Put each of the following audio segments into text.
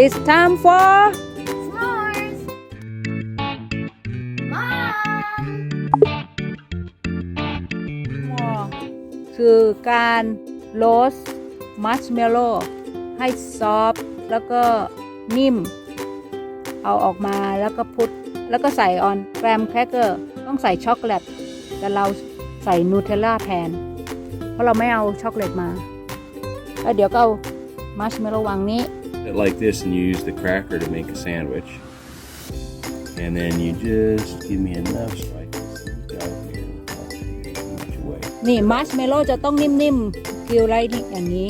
It's time for S'mores! Mom! คือการโรสมัชเมลโล่ให้ซอฟต์แล้วก็นิ่ม เอาออกมาแล้วก็พุทแล้วก็ใส่ออนแกรมแครกเกอร์ต้องใส่ช็อกโกแลตแต่เราใส่นูเทลล่าแทน เพราะเราไม่เอาช็อกโกแลตมา แล้วเดี๋ยวก็เอามัชเมลโล่วางนี้ it like this and you use the cracker to make a sandwich. And then you just give me enough so I can sneak out here and punch you each way. นี่มัชเมลโล่จะต้องนิ่มๆกิวไรนี่อย่างนี้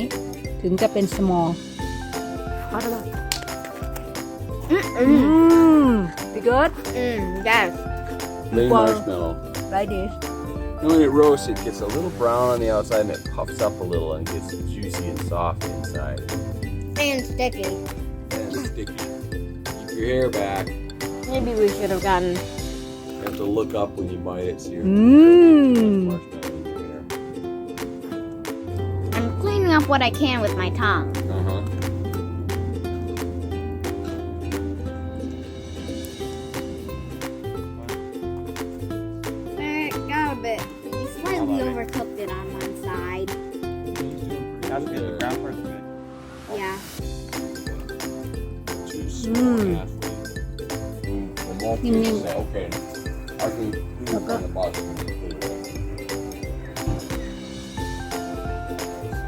ถึงจะเป็น small ฮอตป่ะอืม be good Mm, yes. Plain Well- marshmallow. like this And when it roasts, it gets a little brown on the outside and it puffs up a little and gets juicy and soft inside. And sticky. And sticky. Keep your hair back. Maybe we should have gotten. You have to look up when you bite it so you're Mm. marshmallow in your hair. I'm cleaning up what I can with my tongue. Uh-huh. It got a bit. We slightly overcooked it on one side. That's good. The ground part's good. Yeah. Too Mm. athlete. Mm, it won't Mm, taste mm. that- Okay. I can do it on the bottom.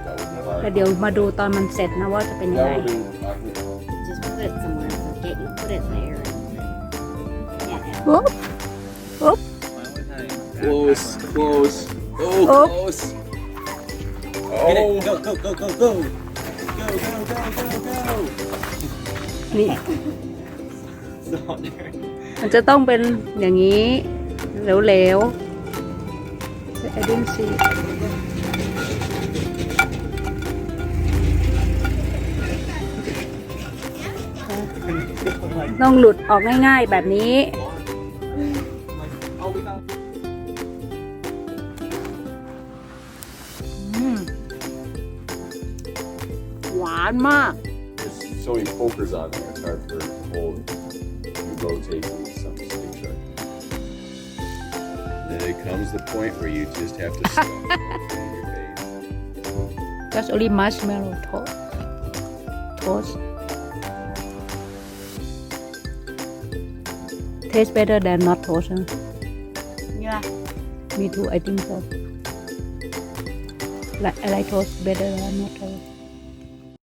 That would be hard. แต่เดี๋ยวมาดูตอนมันเสร็จนะว่าจะเป็นยังไง That would be- I can- Just put it somewhere. Forget you put it there. Yeah. ปุ๊บปุ๊บ My only time. Close, close. Oh, Oh. close. Get Oh. it. Go, go, go, go, go. Go, Go, go, go, go. นี่ So there. มันจะต้องเป็นอย่างนี้เหลวๆ I didn't see ต้องหลุดออกง่ายๆแบบนี้ Oh, we got านมาก There's so many pokers on there. It's hard for hold. You rotate and some sticks right. Then it comes the point where you just have to stuff it in your face. just only marshmallow toast toast taste better than not toast huh? Yeah. me too I think so like I like toast better than not toast